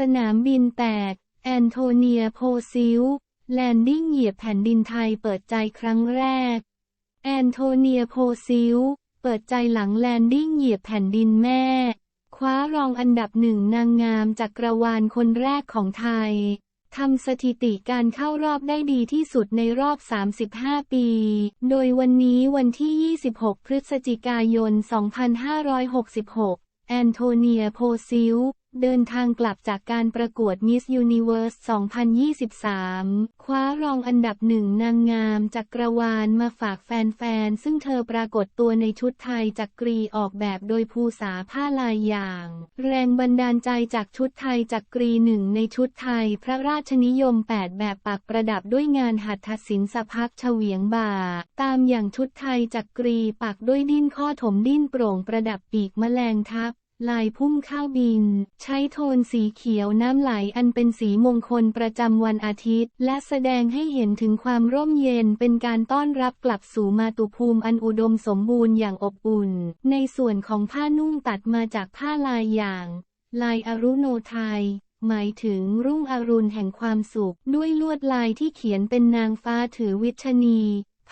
สนามบินแตก แอนโทเนียโพซิล แลนดิ้งเหยียบแผ่นดินไทยเปิดใจครั้งแรก แอนโทเนียโพซิล เปิดใจหลังแลนดิ้งเหยียบแผ่นดินแม่ คว้ารองอันดับหนึ่งนางงามจากกรวาลคนแรกของไทย ทำสถิติการเข้ารอบได้ดีที่สุดในรอบ 35 ปี โดยวันนี้วันที่ 26 พฤศจิกายน 2566 แอนโทเนียโพซิล เดินทางกลับจากการประกวด Miss Universe 2023 คว้ารองอันดับหนึ่งนางงามจากกรวาลมาฝากแฟนๆ ซึ่งเธอปรากฏตัวในชุดไทยจักกรีออกแบบโดยภูษาผ้าลายอย่าง แรงบันดาลใจจากชุดไทยจักกรีหนึ่งในชุดไทยพระราชนิยม 8 แบบปักประดับด้วยงานหัตถศิลป์สพักเฉวียงบ่า ตามอย่างชุดไทยจักกรีปักด้วยดิ้นข้อถมดิ้นโปร่งประดับปีกแมลงทับ ลายพุ่มข้าวบิน ใช้โทนสีเขียวน้ำไหลอันเป็นสีมงคลประจำวันอาทิตย์ และแสดงให้เห็นถึงความร่มเย็นเป็นการต้อนรับกลับสู่มาตุภูมิอันอุดมสมบูรณ์อย่างอบอุ่น ในส่วนของผ้านุ่งตัดมาจากผ้าลายอย่าง ลายอรุโนไทยหมายถึงรุ่งอรุณแห่งความสุข ด้วยลวดลายที่เขียนเป็นนางฟ้าถือวิชนี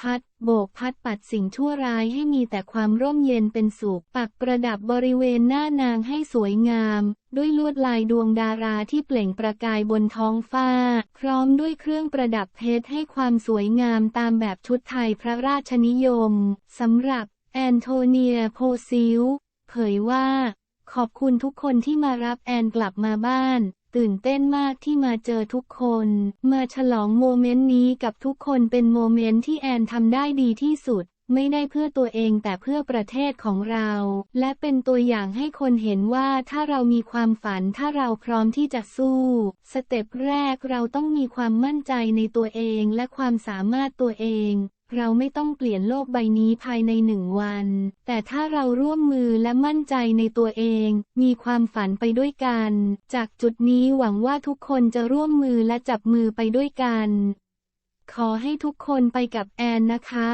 พัด โบกพัดปัดสิ่งชั่วร้ายให้มีแต่ความร่มเย็นเป็นสุข ปักประดับบริเวณหน้านางให้สวยงาม ด้วยลวดลายดวงดาราที่เปล่งประกายบนท้องฟ้า พร้อมด้วยเครื่องประดับเพชรให้ความสวยงามตามแบบชุดไทยพระราชนิยมสำหรับแอนโทเนียโพซิลเผยว่า ขอบคุณทุกคนที่มารับแอนกลับมาบ้านตื่นเต้นมากที่มาเจอทุกคน มาฉลองโมเมนต์นี้กับทุกคนเป็นโมเมนต์ที่แอนทำได้ดีที่สุด ไม่ได้เพื่อตัวเองแต่เพื่อประเทศของเรา และเป็นตัวอย่างให้คนเห็นว่าถ้าเรามีความฝันถ้าเราพร้อมที่จะสู้ สเต็ปแรกเราต้องมีความมั่นใจในตัวเองและความสามารถตัวเอง เราไม่ต้องเปลี่ยนโลกใบนี้ภายในหนึ่งวัน แต่ถ้าเราร่วมมือและมั่นใจในตัวเอง มีความฝันไปด้วยกัน จากจุดนี้หวังว่าทุกคนจะร่วมมือและจับมือไปด้วยกัน ขอให้ทุกคนไปกับแอนนะคะ